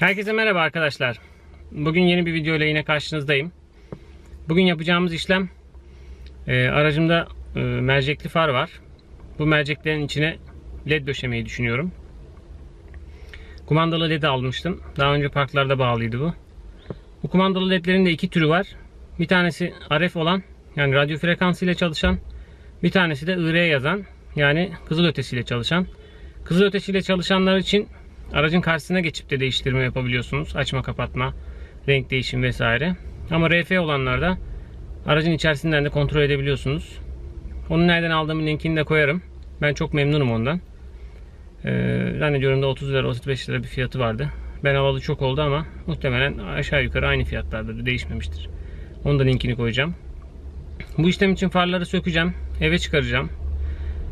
Herkese merhaba arkadaşlar. Bugün yeni bir video ile yine karşınızdayım. Bugün yapacağımız işlem e, aracımda e, mercekli far var. Bu merceklerin içine led döşemeyi düşünüyorum. Kumandalı led almıştım. Daha önce parklarda bağlıydı bu. Bu kumandalı ledlerin de iki türü var. Bir tanesi RF olan yani radyo frekansı ile çalışan. Bir tanesi de IR yazan yani kızıl ötesiyle çalışan. Kızıl ötesiyle çalışanlar için aracın karşısına geçip de değiştirme yapabiliyorsunuz. Açma kapatma, renk değişim vesaire. Ama RF olanlarda aracın içerisinden de kontrol edebiliyorsunuz. Onu nereden aldığımın linkini de koyarım. Ben çok memnunum ondan. Ee, zannediyorum da 30 lira 35 lira bir fiyatı vardı. Ben alalı çok oldu ama muhtemelen aşağı yukarı aynı fiyatlardır. Değişmemiştir. Onu da linkini koyacağım. Bu işlem için farları sökeceğim. Eve çıkaracağım.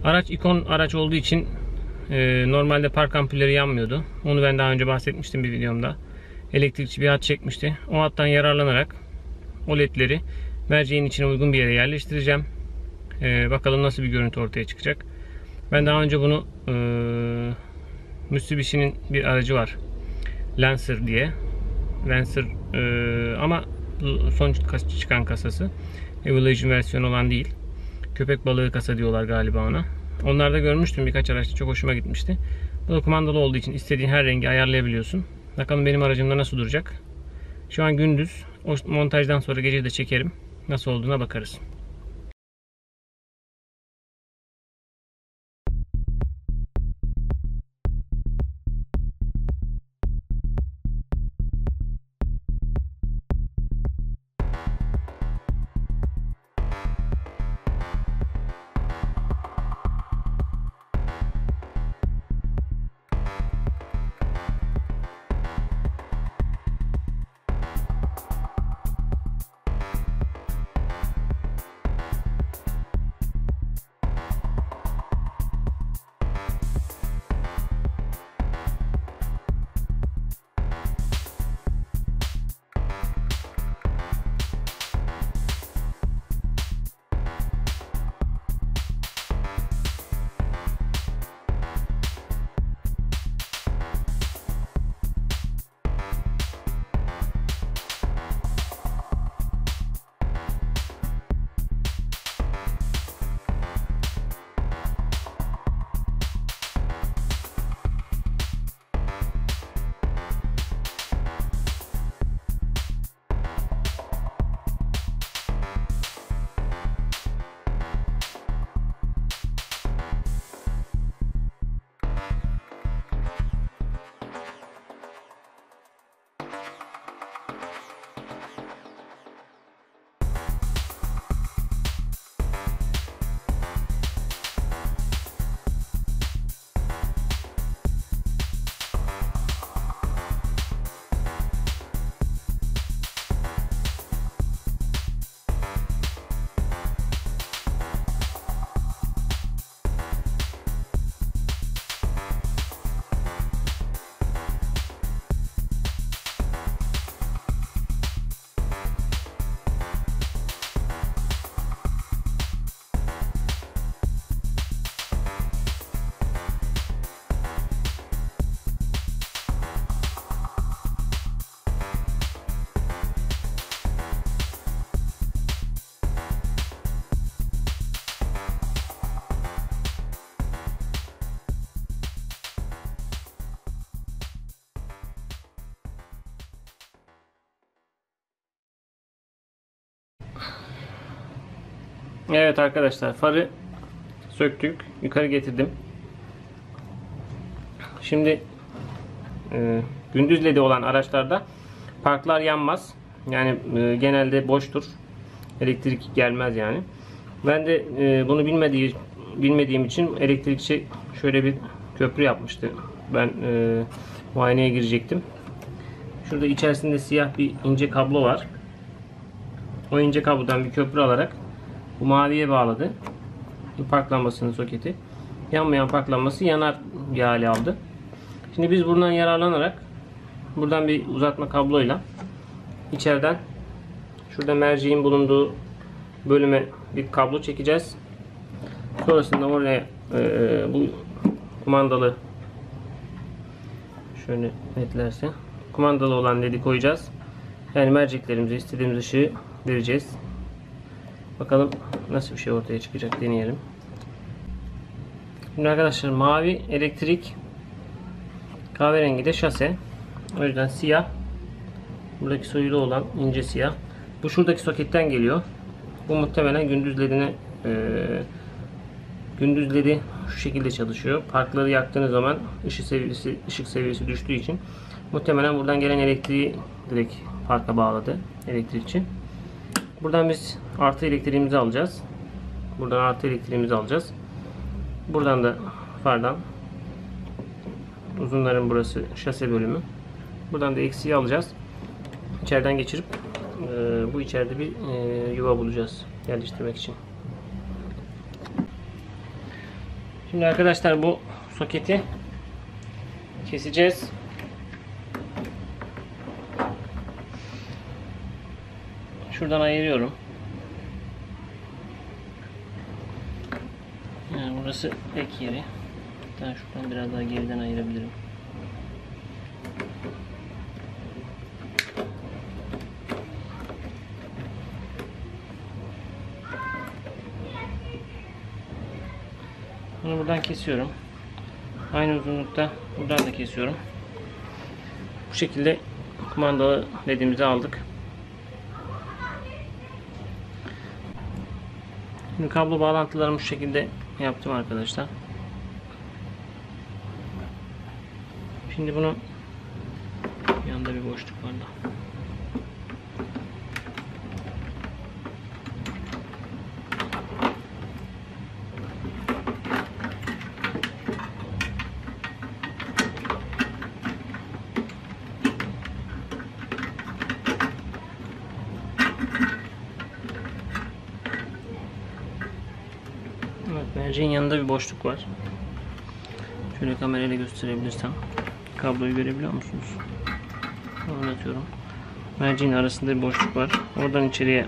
Araç ikon araç olduğu için e, normalde park ampulleri yanmıyordu. Onu ben daha önce bahsetmiştim bir videomda. Elektrikçi bir hat çekmişti. O hattan yararlanarak o ledleri merceğin içine uygun bir yere yerleştireceğim. E, bakalım nasıl bir görüntü ortaya çıkacak. Ben daha önce bunu e, Mitsubishi'nin bir aracı var. Lancer diye. Lancer e, ama son çıkan kasası. Evolution versiyonu olan değil. Köpek balığı kasa diyorlar galiba ona. Onlarda görmüştüm birkaç araçta çok hoşuma gitmişti. Bu da kumandalı olduğu için istediğin her rengi ayarlayabiliyorsun. Bakalım benim aracımda nasıl duracak. Şu an gündüz. O montajdan sonra gece de çekerim. Nasıl olduğuna bakarız. Evet arkadaşlar farı söktük. Yukarı getirdim. Şimdi e, gündüz ledi olan araçlarda parklar yanmaz. Yani e, genelde boştur. Elektrik gelmez yani. Ben de e, bunu bilmediği, bilmediğim için elektrikçi şöyle bir köprü yapmıştı. Ben e, muayeneye girecektim. Şurada içerisinde siyah bir ince kablo var. O ince kablodan bir köprü alarak bu maviye bağladı. Bu park lambasının soketi. Yanmayan park lambası yanar bir hale aldı. Şimdi biz buradan yararlanarak buradan bir uzatma kabloyla içeriden şurada merceğin bulunduğu bölüme bir kablo çekeceğiz. Sonrasında oraya e, bu kumandalı şöyle netlerse kumandalı olan ledi koyacağız. Yani merceklerimize istediğimiz ışığı vereceğiz. Bakalım nasıl bir şey ortaya çıkacak deneyelim. Şimdi arkadaşlar mavi elektrik kahverengi de şase. O yüzden siyah. Buradaki soyulu olan ince siyah. Bu şuradaki soketten geliyor. Bu muhtemelen gündüz ledine e, gündüz ledi şu şekilde çalışıyor. Parkları yaktığınız zaman ışık seviyesi ışık seviyesi düştüğü için muhtemelen buradan gelen elektriği direkt parka bağladı elektrikçi. Buradan biz artı elektriğimizi alacağız. Buradan artı elektriğimizi alacağız. Buradan da fardan uzunların burası şase bölümü. Buradan da eksiği alacağız. İçeriden geçirip e, bu içeride bir e, yuva bulacağız yerleştirmek için. Şimdi arkadaşlar bu soketi keseceğiz. Şuradan ayırıyorum. Yani burası ek yeri. Hatta şuradan biraz daha geriden ayırabilirim. Bunu buradan kesiyorum. Aynı uzunlukta buradan da kesiyorum. Bu şekilde kumandalı ledimizi aldık. Şimdi kablo bağlantılarımı şu şekilde yaptım arkadaşlar. Şimdi bunu yanında bir boşluk var da. Evet, merceğin yanında bir boşluk var. Şöyle kamerayla gösterebilirsem. Kabloyu görebiliyor musunuz? Anlatıyorum. Merceğin arasında bir boşluk var. Oradan içeriye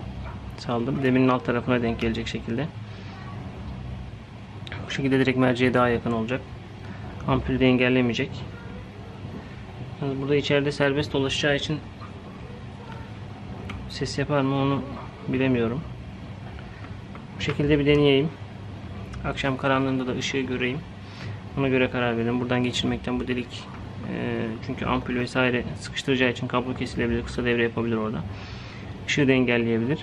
saldım. Deminin alt tarafına denk gelecek şekilde. Bu şekilde direkt merceğe daha yakın olacak. Ampulü de engellemeyecek. Burada içeride serbest dolaşacağı için ses yapar mı onu bilemiyorum. Bu şekilde bir deneyeyim. Akşam karanlığında da ışığı göreyim. Ona göre karar verelim. Buradan geçirmekten bu delik e, çünkü ampul vesaire sıkıştıracağı için kablo kesilebilir. Kısa devre yapabilir orada. Işığı da engelleyebilir.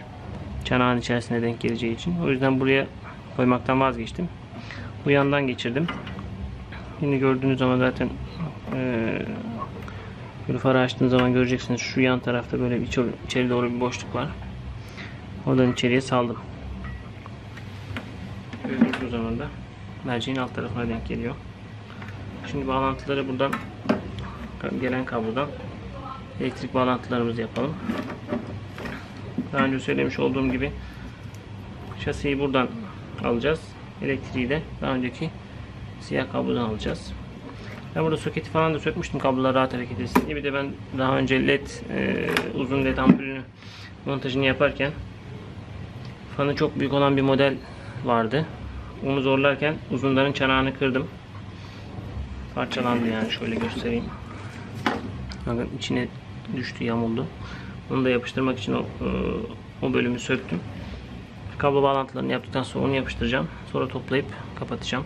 Çanağın içerisine denk geleceği için. O yüzden buraya koymaktan vazgeçtim. Bu yandan geçirdim. Şimdi gördüğünüz zaman zaten e, farı açtığınız zaman göreceksiniz. Şu yan tarafta böyle içeri, içeri doğru bir boşluk var. Oradan içeriye saldım. Gördüğünüz zaman da merceğin alt tarafına denk geliyor. Şimdi bağlantıları buradan gelen kablodan elektrik bağlantılarımızı yapalım. Daha önce söylemiş olduğum gibi şasiyi buradan alacağız. Elektriği de daha önceki siyah kablodan alacağız. Ben burada soketi falan da sökmüştüm kablolar rahat hareket etsin diye. Bir de ben daha önce led e, uzun led ampulünü montajını yaparken fanı çok büyük olan bir model vardı. Onu zorlarken uzunların çanağını kırdım. Parçalandı yani şöyle göstereyim. Bakın içine düştü yamuldu. Onu da yapıştırmak için o, e, o bölümü söktüm. Kablo bağlantılarını yaptıktan sonra onu yapıştıracağım. Sonra toplayıp kapatacağım.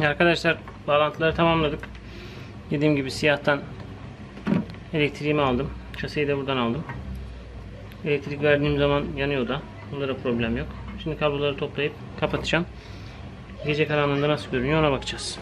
Arkadaşlar bağlantıları tamamladık. Dediğim gibi siyahtan elektriğimi aldım. Şaseyi de buradan aldım. Elektrik verdiğim zaman yanıyor da. Bunlara problem yok. Şimdi kabloları toplayıp kapatacağım. Gece karanlığında nasıl görünüyor ona bakacağız.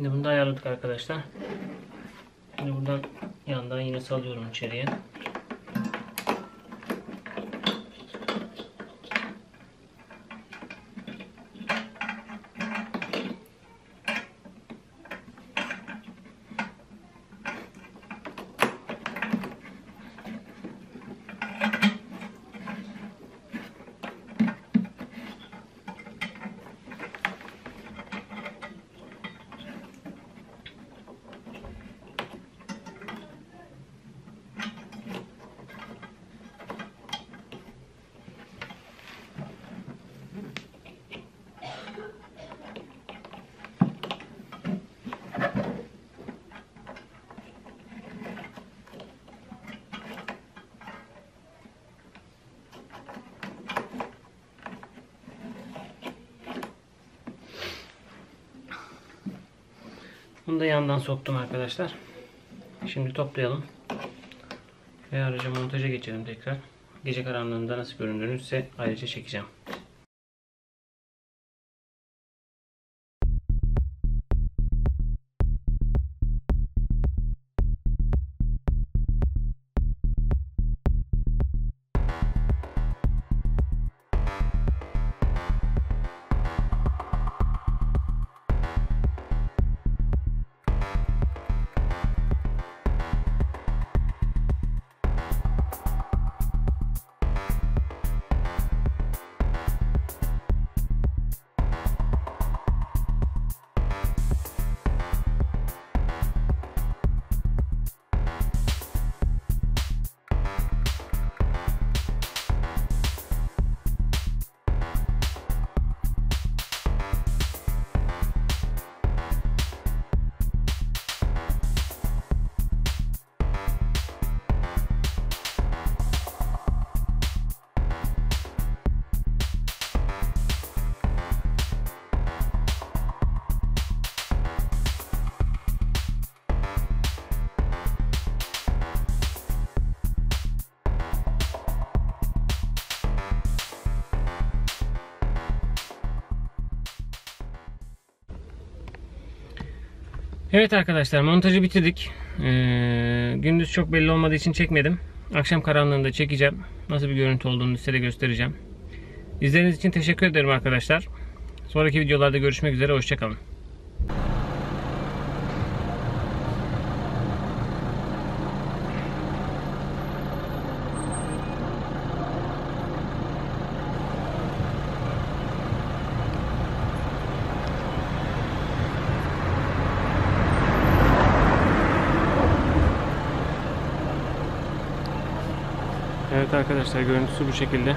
Şimdi bunu da ayarladık arkadaşlar. Şimdi buradan yandan yine salıyorum içeriye. Bunu da yandan soktum arkadaşlar. Şimdi toplayalım. Ve ayrıca montaja geçelim tekrar. Gece karanlığında nasıl göründüğünü size ayrıca çekeceğim. Evet arkadaşlar montajı bitirdik. Ee, gündüz çok belli olmadığı için çekmedim. Akşam karanlığında çekeceğim. Nasıl bir görüntü olduğunu size de göstereceğim. İzlediğiniz için teşekkür ederim arkadaşlar. Sonraki videolarda görüşmek üzere. Hoşçakalın. Evet arkadaşlar görüntüsü bu şekilde.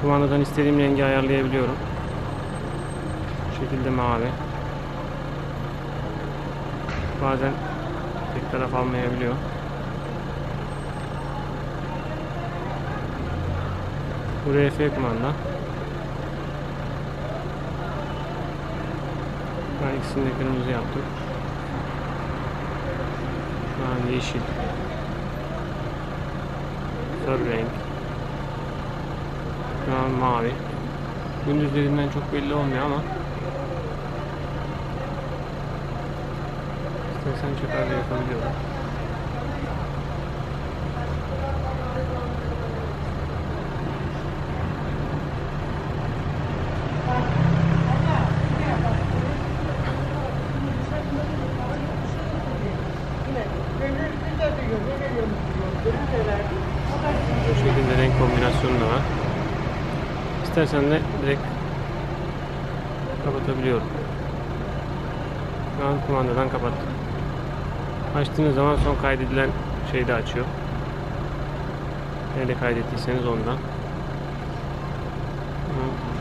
Kumandadan istediğim rengi ayarlayabiliyorum. Bu şekilde mavi. Bazen tek taraf almayabiliyor. Bu RF kumanda. Ben ikisini de kırmızı yaptım. Şu an yeşil sarı renk. Şu an mavi. Gündüzlerinden çok belli olmuyor ama istersen çakarda yapabiliyorum. İstersen de direkt kapatabiliyorum. Şu an kumandadan kapattım. Açtığınız zaman son kaydedilen şeyi de açıyor. Nerede kaydettiyseniz ondan. Hı.